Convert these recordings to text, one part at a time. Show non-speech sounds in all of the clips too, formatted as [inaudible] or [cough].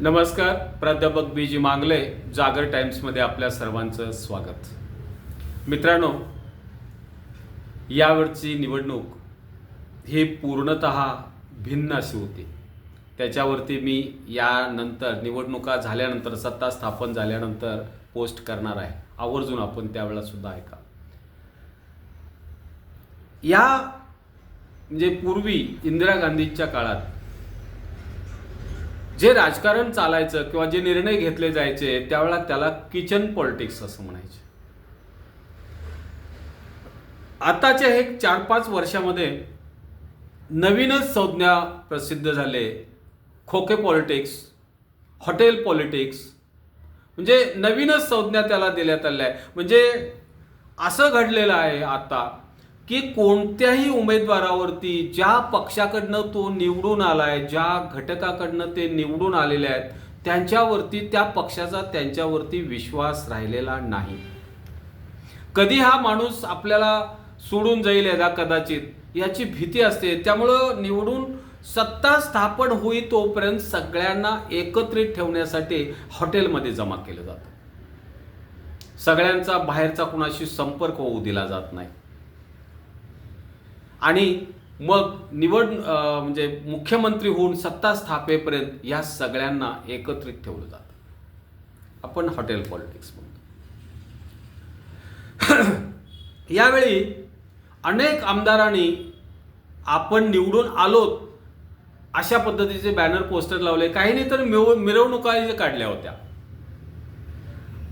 नमस्कार प्राध्यापक बी जी मांगले जागर टाइम्समध्ये आपल्या सर्वांचं स्वागत. मित्रांनो यावरची निवडणूक ही पूर्णत भिन्न अशी होती. त्याच्यावरती मी यानंतर निवडणुका झाल्यानंतर सत्ता स्थापन झाल्यानंतर पोस्ट करणार आहे. आवर्जून आपण त्यावेळेलासुद्धा ऐका. या म्हणजे पूर्वी इंदिरा गांधींच्या काळात जे राजकारण चालायचं किंवा जे निर्णय घेतले जायचे त्यावेळेला त्याला किचन पॉलिटिक्स असं म्हणायचे. आताच्या हे चार पाच वर्षामध्ये नवीनच संज्ञा प्रसिद्ध झाले. खोके पॉलिटिक्स हॉटेल पॉलिटिक्स. म्हणजे नवीनच संज्ञा त्याला देण्यात आल्या आहे म्हणजे असं घडलेलं आहे आता. की कोणत्याही उमेदवारावरती ज्या पक्षाकडनं तो निवडून आलाय ज्या घटकाकडनं ते निवडून आलेले आहेत त्यांच्यावरती त्या पक्षाचा त्यांच्यावरती विश्वास राहिलेला नाही. कधी हा माणूस आपल्याला सोडून जाईल यदा कदाचित याची भीती असते. त्यामुळं निवडून सत्ता स्थापन होई तोपर्यंत सगळ्यांना एकत्रित ठेवण्यासाठी हॉटेलमध्ये जमा केलं जातं. सगळ्यांचा बाहेरचा कुणाशी संपर्क होऊ दिला जात नाही. आणि मग निवड म्हणजे मुख्यमंत्री होऊन सत्ता स्थापेपर्यंत या सगळ्यांना एकत्रित ठेवलं जातं. आपण हॉटेल पॉलिटिक्स म्हणतो [clears throat] यावेळी अनेक आमदारांनी आपण निवडून आलोत अशा पद्धतीचे बॅनर पोस्टर लावले. काहींनी तर मिव- मिरवणुका काढल्या होत्या.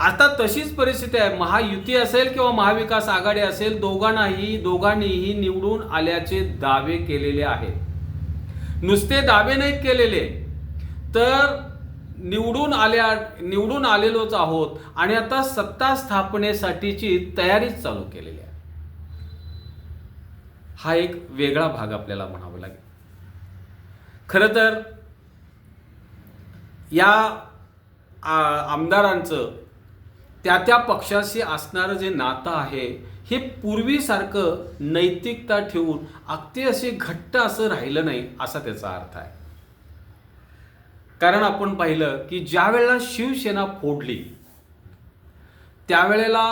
आता तशीच परिस्थिती आहे. महायुती असेल किंवा महाविकास आघाडी असेल दोघांनाही दोघांनीही निवडून आल्याचे दावे केलेले आहेत. नुसते दावे नाही केलेले. तर निवडून आल्या निवडून आलेलोच आहोत आणि आता सत्ता स्थापनेसाठीची तयारीच चालू केलेली आहे. हा एक वेगळा भाग आपल्याला म्हणावा लागेल. खरं तर या आमदारांचं त्या त्या पक्षाशी असणारं जे नातं आहे हे पूर्वीसारखं नैतिकता ठेवून अगदी असे घट्ट असं राहिलं नाही असा त्याचा अर्थ आहे. कारण आपण पाहिलं की ज्या वेळेला शिवसेना फोडली त्यावेळेला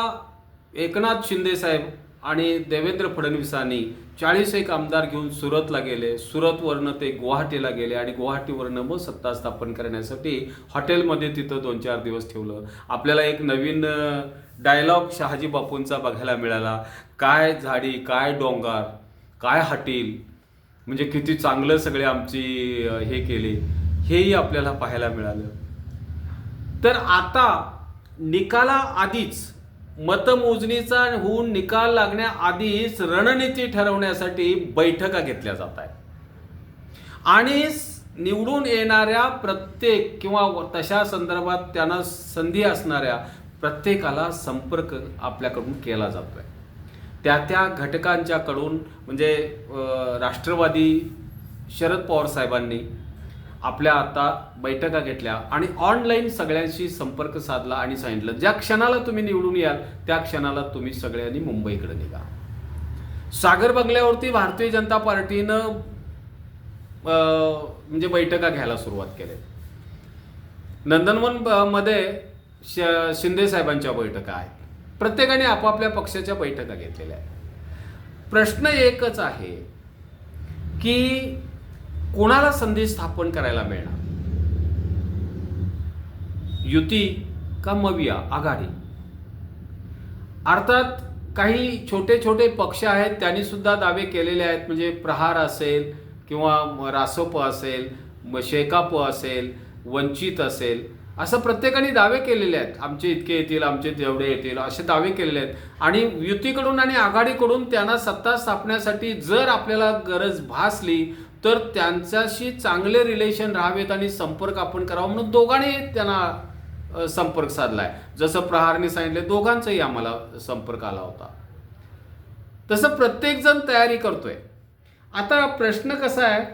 एकनाथ शिंदे साहेब आणि देवेंद्र फडणवीसांनी चाळीस एक आमदार घेऊन सुरतला गेले. सुरतवरनं ते गुवाहाटीला गेले आणि गुवाहाटीवरनं मग सत्ता स्थापन करण्यासाठी हॉटेलमध्ये तिथं दोन चार दिवस ठेवलं. आपल्याला एक नवीन डायलॉग शहाजी बापूंचा बघायला मिळाला. काय झाडी काय डोंगर काय हॉटेल म्हणजे किती चांगलं सगळे आमची हे केले. हेही आपल्याला पाहायला मिळालं. तर आता निकाला आधीच मतमोजणीचा होऊन निकाल लागण्याआधीच रणनीती ठरवण्यासाठी बैठका घेतल्या जात आहेत. आणि निवडून येणाऱ्या प्रत्येक किंवा तशा संदर्भात त्यांना संधी असणाऱ्या प्रत्येकाला संपर्क आपल्याकडून केला जातो आहे. त्या त्या घटकांच्याकडून म्हणजे राष्ट्रवादी शरद पवार साहेबांनी आपल्या आता बैठका घेतल्या आणि ऑनलाईन सगळ्यांशी संपर्क साधला आणि सांगितलं ज्या क्षणाला तुम्ही निवडून याल त्या क्षणाला तुम्ही सगळ्यांनी मुंबईकडे निघा. सागर बंगल्यावरती भारतीय जनता पार्टीनं म्हणजे बैठका घ्यायला सुरुवात केली. नंदनवनमध्ये श- शिंदे साहेबांच्या बैठका आहेत. प्रत्येकाने आपापल्या पक्षाच्या बैठका घेतलेल्या आहेत. प्रश्न एकच आहे की कोणाला संधी स्थापन करायला मिळणार? युती का मविया? आघाडी. अर्थात काही छोटे छोटे पक्ष आहेत त्यांनी सुद्धा दावे केलेले आहेत. म्हणजे प्रहार असेल किंवा रासोप असेल शेकाप असेल वंचित असेल असं प्रत्येकाने दावे केलेले आहेत. आमचे इतके येतील आमचे तेवढे येतील असे दावे केलेले आहेत. आणि युतीकडून आणि आघाडीकडून त्यांना सत्ता स्थापण्यासाठी जर आपल्याला गरज भासली तर त्यांच्याशी चांगले रिलेशन राहावेत आणि संपर्क आपण करावा म्हणून दोघांनी त्यांना संपर्क संपर्क साधलाय. जसं प्रहारने सांगितले दोघांचाही आम्हाला संपर्क आला होता. तसं प्रत्येक जण तयारी करतोय. आता प्रश्न कसा आहे?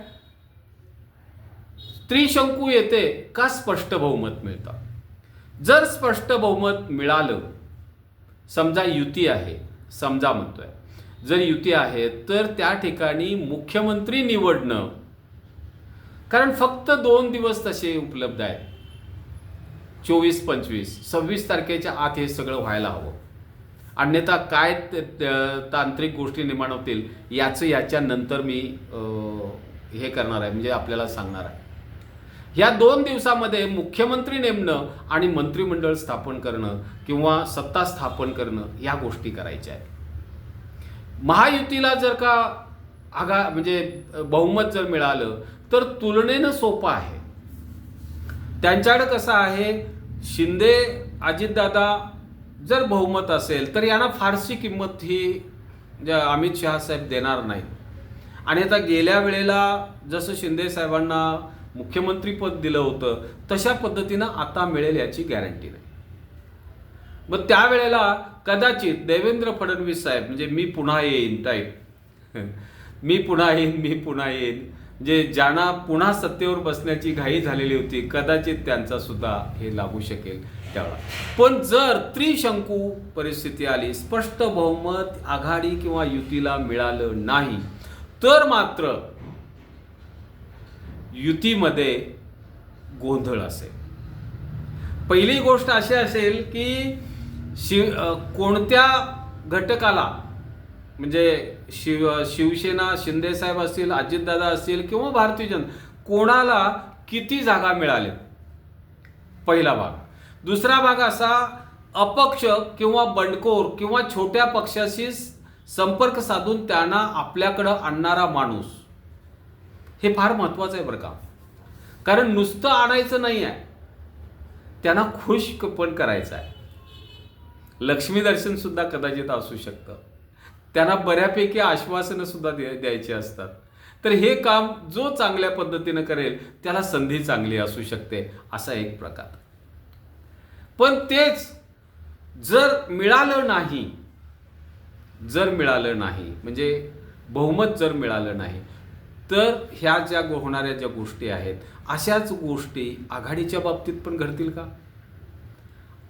त्रिशंकू येते का स्पष्ट बहुमत मिळतं? जर स्पष्ट बहुमत मिळालं समजा युती आहे समजा म्हणतोय जर युती आहे तर त्या ठिकाणी मुख्यमंत्री निवडणं. कारण फक्त दोन दिवस तसे उपलब्ध आहेत. चोवीस पंचवीस सव्वीस तारखेच्या आत हे सगळं व्हायला हवं. अन्यथा काय तांत्रिक गोष्टी निर्माण होतील याचं याच्यानंतर मी हे करणार आहे म्हणजे आपल्याला सांगणार आहे. या दोन दिवसामध्ये मुख्यमंत्री नेमणं आणि मंत्रिमंडळ स्थापन करणं किंवा सत्ता स्थापन करणं या गोष्टी करायच्या आहेत. महायुतीला जर का आगा म्हणजे बहुमत जर मिळालं तर तुलनेनं सोपं आहे. त्यांच्याकडं कसं आहे शिंदे अजितदादा जर बहुमत असेल तर यांना फारशी किंमत ही अमित शहा साहेब देणार नाही आणि आता गेल्या वेळेला जसं शिंदे साहेबांना मुख्यमंत्रीपद दिलं होतं तशा पद्धतीनं आता मिळेल याची गॅरंटी नाही. मग त्यावेळेला कदाचित देवेंद्र फडणवीस साहेब म्हणजे मी पुन्हा येईन टाईप [laughs] मी पुन्हा येईन मी पुन्हा येईन. जे ज्यांना पुन्हा सत्तेवर बसण्याची घाई झालेली होती कदाचित त्यांचा सुद्धा हे लागू शकेल त्यावेळा. पण जर त्रिशंकू परिस्थिती आली स्पष्ट बहुमत आघाडी किंवा युतीला मिळालं नाही तर मात्र युतीमध्ये गोंधळ असेल. पहिली गोष्ट अशी असेल की शिव कोणत्या घटकाला म्हणजे शिव शिवसेना शिंदेसाहेब असतील अजितदादा असतील किंवा भारतीय जनता कोणाला किती जागा मिळाल्या पहिला भाग. दुसरा भाग असा अपक्ष किंवा बंडखोर किंवा छोट्या पक्षाशी संपर्क साधून त्यांना आपल्याकडं आणणारा माणूस. हे फार महत्त्वाचं आहे बरं का. कारण नुसतं आणायचं नाही आहे त्यांना खुश पण करायचं आहे. लक्ष्मी दर्शन सुद्धा कदाचित असू शकतं. त्यांना बऱ्यापैकी आश्वासनं सुद्धा द्या- द्यायची असतात. तर हे काम जो चांगल्या पद्धतीनं करेल त्याला संधी चांगली असू शकते असा एक प्रकार. पण तेच जर मिळालं नाही जर मिळालं नाही म्हणजे बहुमत जर मिळालं नाही तर ह्या ज्या होणाऱ्या ज्या गोष्टी आहेत अशाच गोष्टी आघाडीच्या बाबतीत पण घडतील का?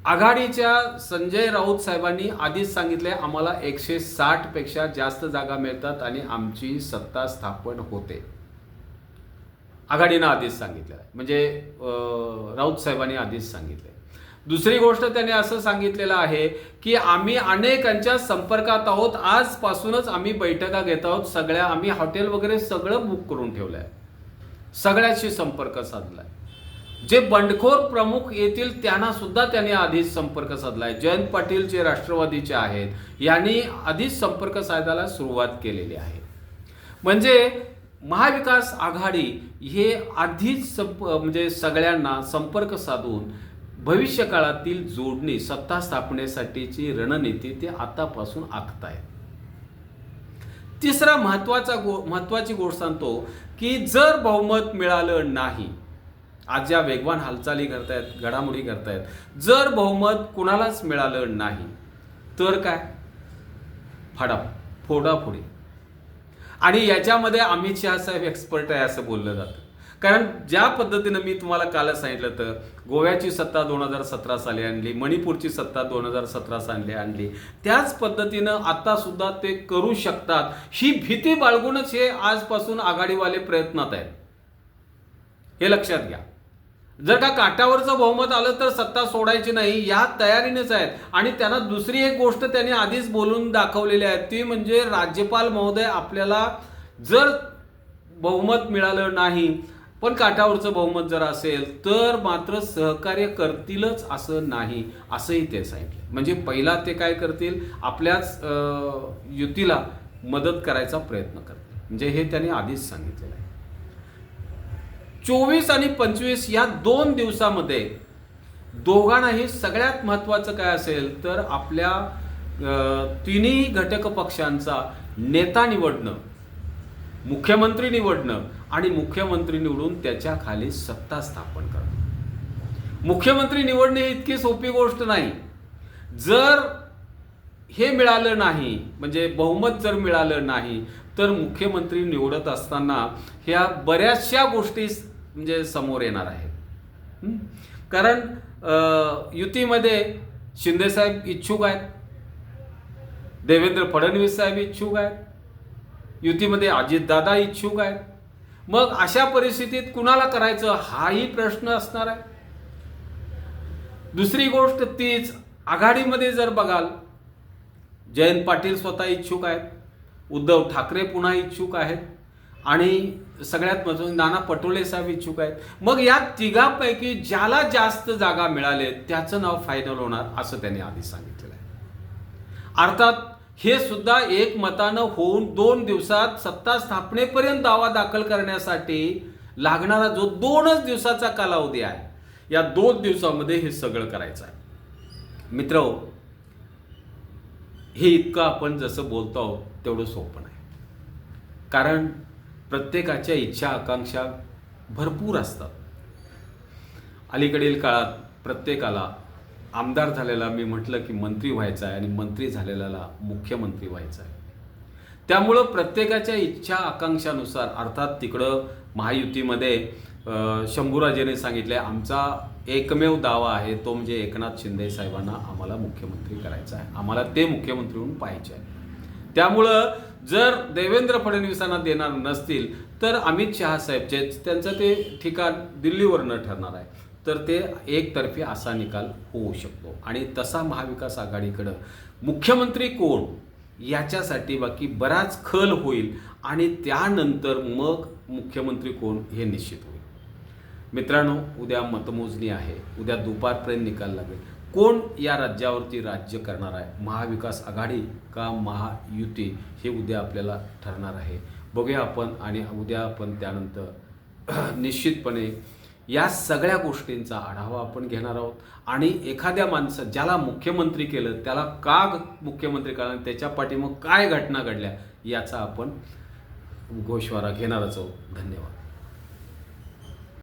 आघाडीच्या संजय राऊत साहेबांनी आधीच सांगितले आम्हाला एकशे साठपेक्षा जास्त जागा मिळतात आणि आमची सत्ता स्थापन होते. आघाडीनं आधीच सांगितलं आहे. म्हणजे राऊत साहेबांनी आधीच सांगितले दुसरी गोष्ट त्याने असं सांगितलेलं आहे की आम्ही अनेकांच्या संपर्कात आहोत आजपासूनच आम्ही बैठका घेत आहोत सगळ्या आम्ही हॉटेल वगैरे सगळं बुक करून ठेवलं आहे सगळ्याशी संपर्क साधलाय. जे बंडखोर प्रमुख येतील त्यांना सुद्धा त्यांनी आधीच संपर्क साधला आहे जयंत पाटील जे राष्ट्रवादीचे आहेत. यांनी आधीच संपर्क साधायला सुरुवात केलेली आहे. म्हणजे महाविकास आघाडी हे आधीच संप म्हणजे सगळ्यांना संपर्क साधून भविष्य काळातील जोडणी सत्ता स्थापनेसाठीची रणनीती ते आतापासून आखतायत. तिसरा महत्त्वाचा गो महत्वाची गोष्ट सांगतो की जर बहुमत मिळालं नाही आज ज्या वेगवान हालचाली करतायत घडामोडी करतायत. जर बहुमत कुणालाच मिळालं नाही तर काय? फाडा फोडाफोडी. आणि याच्यामध्ये अमित शहा साहेब एक्सपर्ट आहे असं बोललं जातं. कारण ज्या पद्धतीनं मी तुम्हाला कालच सांगितलं तर गोव्याची सत्ता दोन हजार सतरा साली आणली मणिपूरची सत्ता दोन हजार सतरा साली आणली त्याच पद्धतीनं आता सुद्धा ते करू शकतात. ही भीती बाळगूनच हे आजपासून आघाडीवाले प्रयत्नात आहेत. हे लक्षात घ्या. जर का काटावरचं बहुमत आलं तर सत्ता सोडायची नाही या तयारीनेच आहेत. आणि त्यांना दुसरी एक गोष्ट त्यांनी आधीच बोलून दाखवलेली आहे ती म्हणजे राज्यपाल महोदय आपल्याला जर बहुमत मिळालं नाही पण काठावरचं बहुमत जर असेल तर मात्र सहकार्य करतीलच असं नाही असंही ते सांगितलं. म्हणजे पहिला ते काय करतील? आपल्याच युतीला मदत करायचा प्रयत्न करतील. म्हणजे हे त्यांनी आधीच सांगितलेलं आहे. चोवीस आणि पंचवीस या दोन दिवसामध्ये दोघांनाही सगळ्यात महत्त्वाचं काय असेल तर आपल्या तिन्ही घटक पक्षांचा नेता निवडणं मुख्यमंत्री निवडणं आणि मुख्यमंत्री निवडून त्याच्याखाली सत्ता स्थापन करणं. मुख्यमंत्री निवडणे ही इतकी सोपी गोष्ट नाही. जर हे मिळालं नाही म्हणजे बहुमत जर मिळालं नाही तर मुख्यमंत्री निवडत असताना ह्या बऱ्याचशा गोष्टी म्हणजे समोर येणार आहेत कारण युतीमध्ये शिंदेसाहेब इच्छुक आहेत. देवेंद्र फडणवीस साहेब इच्छुक आहेत. युतीमध्ये अजितदादा इच्छुक आहेत. मग अशा परिस्थितीत कुणाला करायचं? हाही प्रश्न असणार आहे. दुसरी गोष्ट तीच आघाडीमध्ये जर बघाल जयंत पाटील स्वतः इच्छुक आहेत. उद्धव ठाकरे पुन्हा इच्छुक आहेत. आणि सगळ्यात महत्वाचं नाना पटोले साहेब इच्छुक आहेत. मग या तिघापैकी ज्याला जास्त जागा मिळाले त्याचं नाव फायनल होणार असं त्यांनी आधी सांगितलेलं आहे. अर्थात हे सुद्धा एक मतानं होऊन दोन दिवसात सत्ता स्थापनेपर्यंत दावा दाखल करण्यासाठी लागणारा जो दोनच दिवसाचा कालावधी आहे या दोन दिवसामध्ये हे सगळं करायचं आहे. मित्र हे इतकं आपण जसं बोलतो आहोत तेवढं सोपं नाही. कारण प्रत्येकाच्या इच्छा आकांक्षा भरपूर असतात. अलीकडील काळात प्रत्येकाला आमदार झालेला मी म्हटलं की मंत्री व्हायचा आहे आणि मंत्री झालेल्याला मुख्यमंत्री व्हायचा आहे. त्यामुळं प्रत्येकाच्या इच्छा आकांक्षानुसार अर्थात तिकडं महायुतीमध्ये शंभूराजेने सांगितले आमचा एकमेव दावा आहे तो म्हणजे एकनाथ शिंदे साहेबांना आम्हाला मुख्यमंत्री करायचा आहे. आम्हाला ते मुख्यमंत्री म्हणून पाहायचे आहे. त्यामुळं जर देवेंद्र फडणवीसांना देणार नसतील तर अमित शहा साहेब जे त्यांचं ते ठिकाण दिल्लीवरनं ठरणार आहे. तर ते एकतर्फी असा निकाल होऊ शकतो. आणि तसा महाविकास आघाडीकडं मुख्यमंत्री कोण? याच्यासाठी बाकी बराच खल होईल आणि त्यानंतर मग मुख्यमंत्री कोण हे निश्चित होईल. मित्रांनो उद्या मतमोजणी आहे. उद्या दुपारपर्यंत निकाल लागेल. कोण या राज्यावरती राज्य करणार आहे? महाविकास आघाडी का महायुती? हे उद्या आपल्याला ठरणार आहे. बघूया आपण आणि उद्या आपण त्यानंतर [clears throat] निश्चितपणे या सगळ्या गोष्टींचा आढावा आपण घेणार आहोत. आणि एखाद्या माणसं ज्याला मुख्यमंत्री केलं त्याला का मुख्यमंत्री केलं त्याच्या पाठीमग काय घटना घडल्या याचा आपण गोषवारा घेणारच आहोत. धन्यवाद.